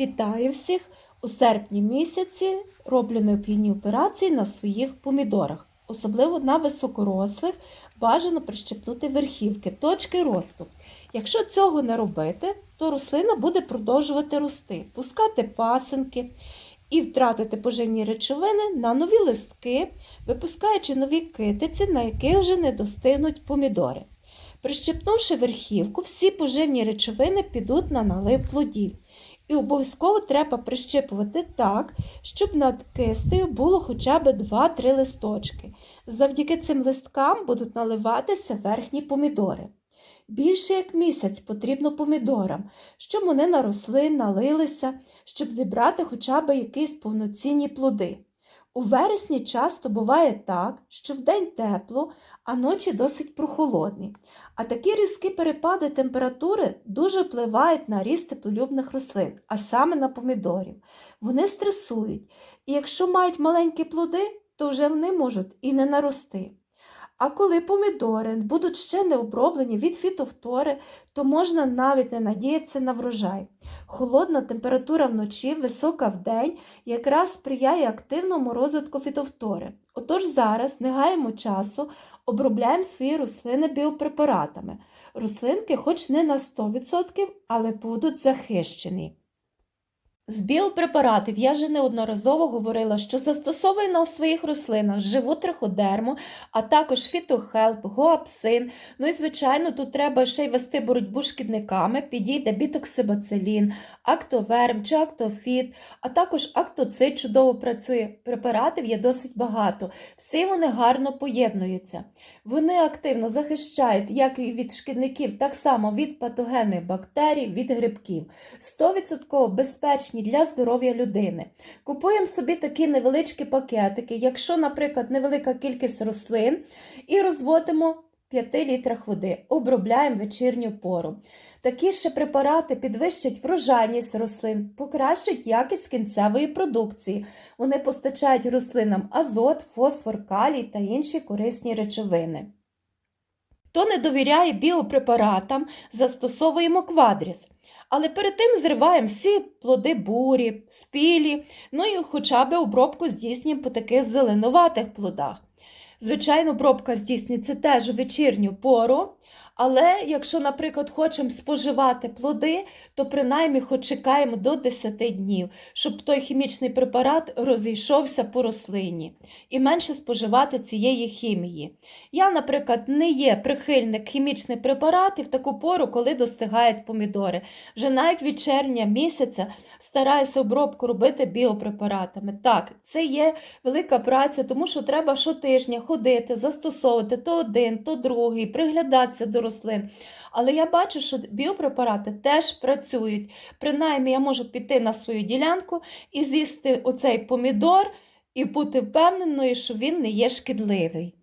Вітаю всіх! У серпні місяці роблю необхідні операції на своїх помідорах, особливо на високорослих, бажано прищепнути верхівки, точки росту. Якщо цього не робити, то рослина буде продовжувати рости, пускати пасинки і втратити поживні речовини на нові листки, випускаючи нові китиці, на які вже не достигнуть помідори. Прищепнувши верхівку, всі поживні речовини підуть на налив плодів. І обов'язково треба прищипувати так, щоб над кистею було хоча б 2-3 листочки. Завдяки цим листкам будуть наливатися верхні помідори. Більше як місяць потрібно помідорам, щоб вони наросли, налилися, щоб зібрати хоча б якісь повноцінні плоди. У вересні часто буває так, що вдень тепло, а ночі досить прохолодні. А такі різкі перепади температури дуже впливають на ріст теплолюбних рослин, а саме на помідорів. Вони стресують, і якщо мають маленькі плоди, то вже вони можуть і не нарости. А коли помідори будуть ще не оброблені від фітофтори, то можна навіть не надіятися на врожай. Холодна температура вночі, висока вдень якраз сприяє активному розвитку фітофтори. Отож зараз не гаємо часу, обробляємо свої рослини біопрепаратами. Рослинки, хоч не на 100%, але будуть захищені. З біопрепаратів я вже неодноразово говорила, що застосовую на своїх рослинах живу триходерму, а також фітохелп, гоапсин. Ну і, звичайно, тут треба ще й вести боротьбу з шкідниками, підійде бітоксибацилін, актоверм чи актофіт, а також актоцит чудово працює. Препаратів є досить багато. Всі вони гарно поєднуються. Вони активно захищають як від шкідників, так само від патогенних бактерій, від грибків. 100% безпечні для здоров'я людини. Купуємо собі такі невеличкі пакетики, якщо, наприклад, невелика кількість рослин, і розводимо в 5 літрах води, обробляємо вечірню пору. Такі ще препарати підвищать врожайність рослин, покращать якість кінцевої продукції. Вони постачають рослинам азот, фосфор, калій та інші корисні речовини. Хто не довіряє біопрепаратам, застосовуємо квадріс. Але перед тим зриваємо всі плоди бурі, спілі, ну і хоча б обробку здійснюємо по таких зеленуватих плодах. Звичайно, обробка здійснюється теж у вечірню пору, але якщо, наприклад, хочемо споживати плоди, то принаймні хоч чекаємо до 10 днів, щоб той хімічний препарат розійшовся по рослині і менше споживати цієї хімії. Я, наприклад, не є прихильник хімічних препаратів в таку пору, коли достигають помідори. Вже навіть від червня місяця стараюся обробку робити біопрепаратами. Так, це є велика праця, тому що треба щотижня ходити, застосовувати то один, то другий, приглядатися до рослин. Але я бачу, що біопрепарати теж працюють. Принаймні, я можу піти на свою ділянку і з'їсти оцей помідор і бути впевненою, що він не є шкідливий.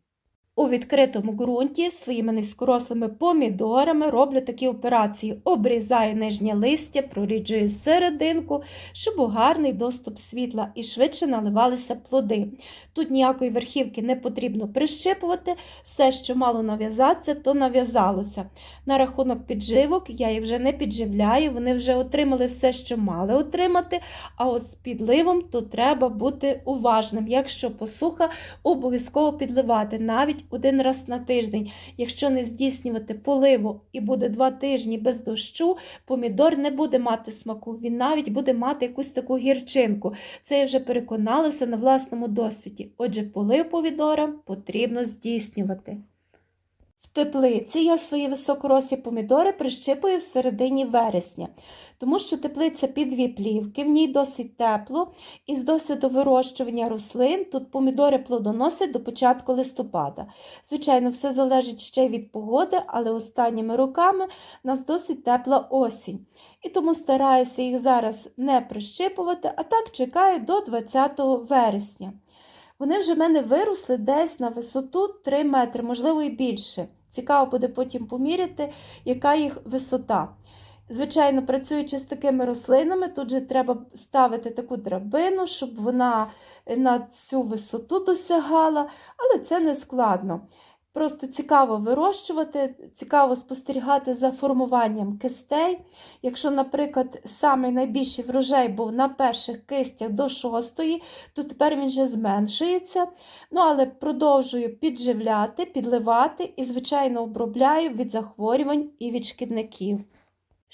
У відкритому ґрунті своїми низькорослими помідорами роблю такі операції: обрізаю нижнє листя, проріджую серединку, щоб був гарний доступ світла і швидше наливалися плоди. Тут ніякої верхівки не потрібно прищипувати, все, що мало нав'язатися, то нав'язалося. На рахунок підживок я їх вже не підживляю, вони вже отримали все, що мали отримати. А ось з підливом то треба бути уважним. Якщо посуха, обов'язково підливати навіть один раз на тиждень. Якщо не здійснювати поливу і буде два тижні без дощу, помідор не буде мати смаку, він навіть буде мати якусь таку гірчинку. Це я вже переконалася на власному досвіді. Отже, полив помідора потрібно здійснювати. Теплиці я свої високорослі помідори прищипую в середині вересня, тому що теплиця під дві плівки, в ній досить тепло, і з досвіду вирощування рослин тут помідори плодоносять до початку листопада. Звичайно, все залежить ще від погоди, але останніми роками у нас досить тепла осінь. І тому стараюся їх зараз не прищипувати, а так чекаю до 20 вересня. Вони вже в мене виросли десь на висоту 3 метри, можливо, і більше. Цікаво буде потім поміряти, яка їх висота. Звичайно, працюючи з такими рослинами, тут же треба ставити таку драбину, щоб вона на цю висоту досягала, але це не складно. Просто цікаво вирощувати, цікаво спостерігати за формуванням кистей. Якщо, наприклад, самий найбільший врожай був на перших кистях до шостої, то тепер він вже зменшується. Ну, але продовжую підживляти, підливати і, звичайно, обробляю від захворювань і від шкідників.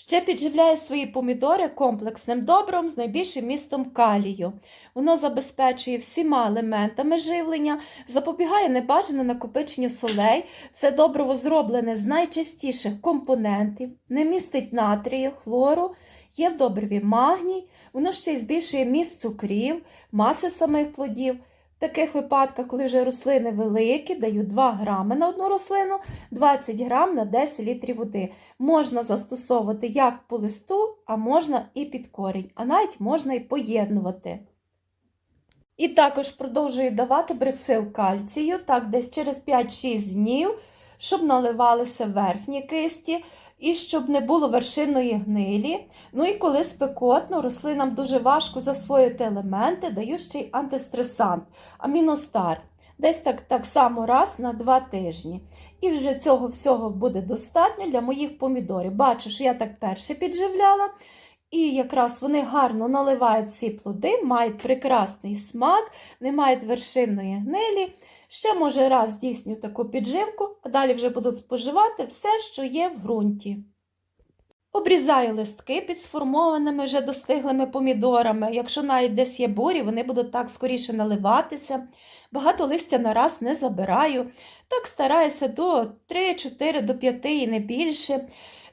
Ще підживляю свої помідори комплексним добром з найбільшим містом калію. Воно забезпечує всіма елементами живлення, запобігає небажаному накопиченню солей. Це добриво зроблене з найчастіших компонентів, не містить натрію, хлору, є в добриві магній, воно ще й збільшує міст цукрів, маси самих плодів. В таких випадках, коли вже рослини великі, даю 2 грами на одну рослину, 20 грам на 10 літрів води. Можна застосовувати як по листу, а можна і під корінь, а навіть можна і поєднувати. І також продовжую давати бриксил кальцію, так десь через 5-6 днів, щоб наливалися верхні кисті і щоб не було вершинної гнилі. Ну і коли спекотно, рослинам дуже важко засвоїти елементи, даю ще й антистресант, аміностар. Десь так, так само раз на 2 тижні. І вже цього всього буде достатньо для моїх помідорів. Бачу, що я так перше підживляла. І якраз вони гарно наливають ці плоди, мають прекрасний смак, не мають вершинної гнилі. Ще, може, раз здійсню таку підживку, а далі вже будуть споживати все, що є в ґрунті. Обрізаю листки під сформованими вже достиглими помідорами. Якщо навіть десь є бурі, вони будуть так скоріше наливатися. Багато листя на раз не забираю. Так стараюся до 3-4 до 5 і не більше.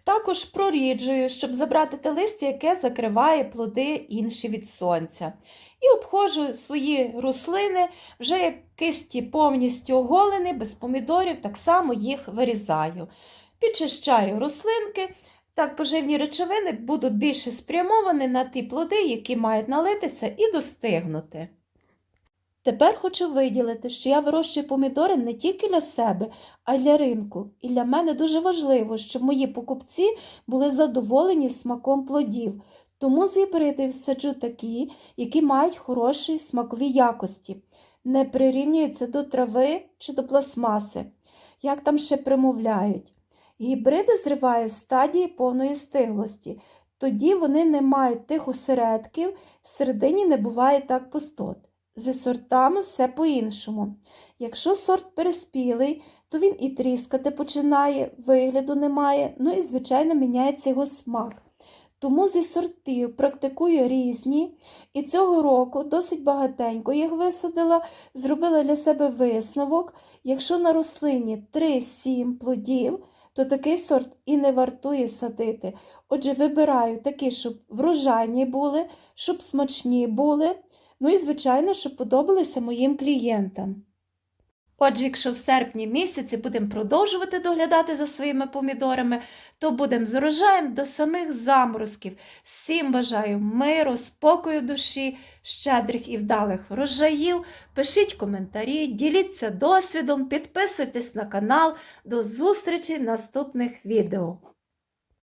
Також проріджую, щоб забрати те листя, яке закриває плоди інші від сонця. І обходжу свої рослини, вже як кисті повністю оголені, без помідорів, так само їх вирізаю. Підчищаю рослинки, так поживні речовини будуть більше спрямовані на ті плоди, які мають налитися і достигнути. Тепер хочу виділити, що я вирощую помідори не тільки для себе, а й для ринку. І для мене дуже важливо, щоб мої покупці були задоволені смаком плодів. Тому з гібридів саджу такі, які мають хороші смакові якості, не прирівнюються до трави чи до пластмаси, як там ще примовляють. Гібриди зриваю в стадії повної стиглості, тоді вони не мають тих осередків, всередині не буває так пустот. Зі сортами все по-іншому. Якщо сорт переспілий, то він і тріскати починає, вигляду немає, ну і, звичайно, міняється його смак. Тому зі сортів практикую різні, і цього року досить багатенько їх висадила, зробила для себе висновок. Якщо на рослині 3-7 плодів, то такий сорт і не вартує садити. Отже, вибираю такі, щоб врожайні були, щоб смачні були. Ну і, звичайно, щоб подобалися моїм клієнтам. Отже, якщо в серпні місяці будемо продовжувати доглядати за своїми помідорами, то будемо з урожаєм до самих заморозків. Всім бажаю миру, спокою душі, щедрих і вдалих врожаїв. Пишіть коментарі, діліться досвідом, підписуйтесь на канал. До зустрічі в наступних відео.